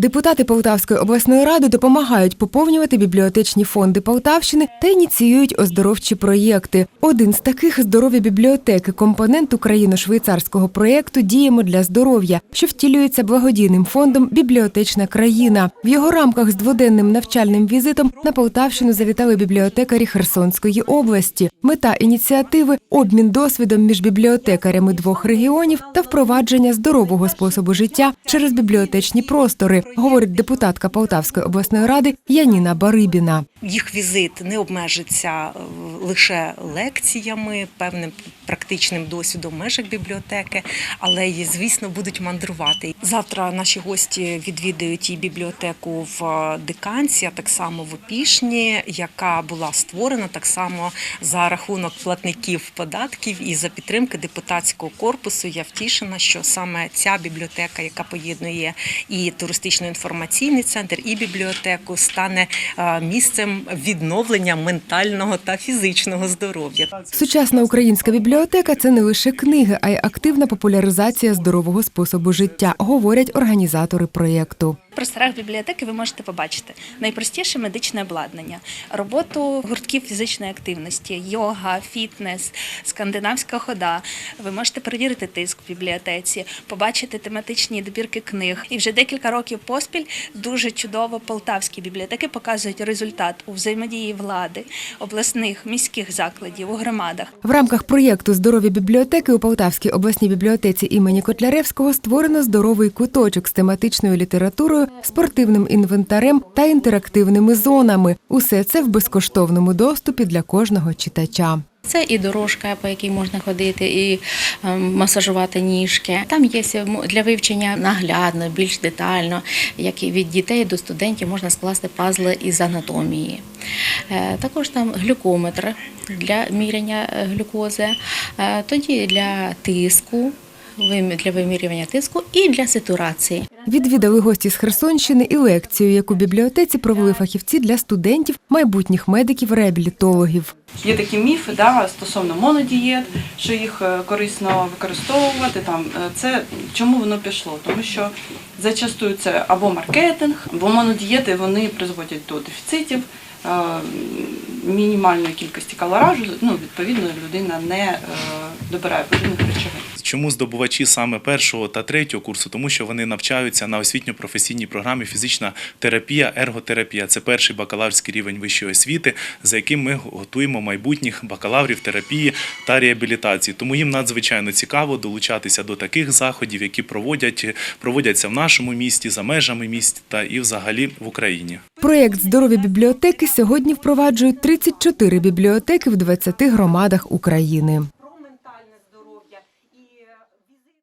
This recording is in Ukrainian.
Депутати Полтавської обласної ради допомагають поповнювати бібліотечні фонди Полтавщини та ініціюють оздоровчі проєкти. Один з таких здорові бібліотеки, компонент україно-швейцарського проєкту Діємо для здоров'я, що втілюється благодійним фондом Бібліотечна країна. В його рамках з дводенним навчальним візитом на Полтавщину завітали бібліотекарі Херсонської області. Мета ініціативи обмін досвідом між бібліотекарями двох регіонів та впровадження здорового способу життя через бібліотечні простори, говорить депутатка Полтавської обласної ради Яніна Барибіна. Їх візит не обмежиться е, лише лекціями, певним практичним досвідом в межах бібліотеки, але й, звісно, будуть мандрувати. Завтра наші гості відвідають і бібліотеку в е, Диканці, а так само в Опішні, яка була створена так само за рахунок платників податків і за підтримки депутатського корпусу. Я втішена, що саме ця бібліотека, яка поєднує і туристично-інформаційний центр, і бібліотеку, стане місцем відновлення ментального та фізичного здоров'я. Сучасна українська бібліотека це не лише книги, а й активна популяризація здорового способу життя, говорять організатори проєкту. В просторах бібліотеки ви можете побачити найпростіше медичне обладнання, роботу гуртків фізичної активності, йога, фітнес, скандинавська хода. Ви можете перевірити тиск в бібліотеці, побачити тематичні добірки книг. І вже декілька років поспіль дуже чудово полтавські бібліотеки показують результат у взаємодії влади, обласних міських закладів у громадах. В рамках проєкту Здорові бібліотеки у Полтавській обласній бібліотеці імені Котляревського створено здоровий куточок з тематичною літературою, спортивним інвентарем та інтерактивними зонами. Усе це в безкоштовному доступі для кожного читача. Це і дорожка, по якій можна ходити, і е, масажувати ніжки. Там є для вивчення наглядно, більш детально, як і від дітей до студентів можна скласти пазли із анатомії. Е, Також там глюкометр для міряння е, глюкози, е, тоді для тиску, для вимірювання тиску і для сатурації. Відвідали гості з Херсонщини і лекцію, яку бібліотеці провели фахівці для студентів, майбутніх медиків-реабілітологів. Є такі міфи да, стосовно монодієт, що їх е, корисно використовувати. Там е, це чому воно пішло? Тому що зачастую це або маркетинг, або монодієти вони призводять до дефіцитів, е, мінімальної кількості калоражу. Ну відповідно, людина не добирає потрібних речовин. Чому здобувачі саме першого та третього курсу? Тому що вони навчаються на освітньо-професійній програмі фізична терапія, ерготерапія. Це перший бакалаврський рівень вищої освіти, за яким ми готуємо майбутніх бакалаврів терапії та реабілітації. Тому їм надзвичайно цікаво долучатися до таких заходів, які проводять проводяться в нашому місті, за межами міста і взагалі в Україні. Проєкт Здорові бібліотеки сьогодні впроваджують 34 бібліотеки в 20 громадах України.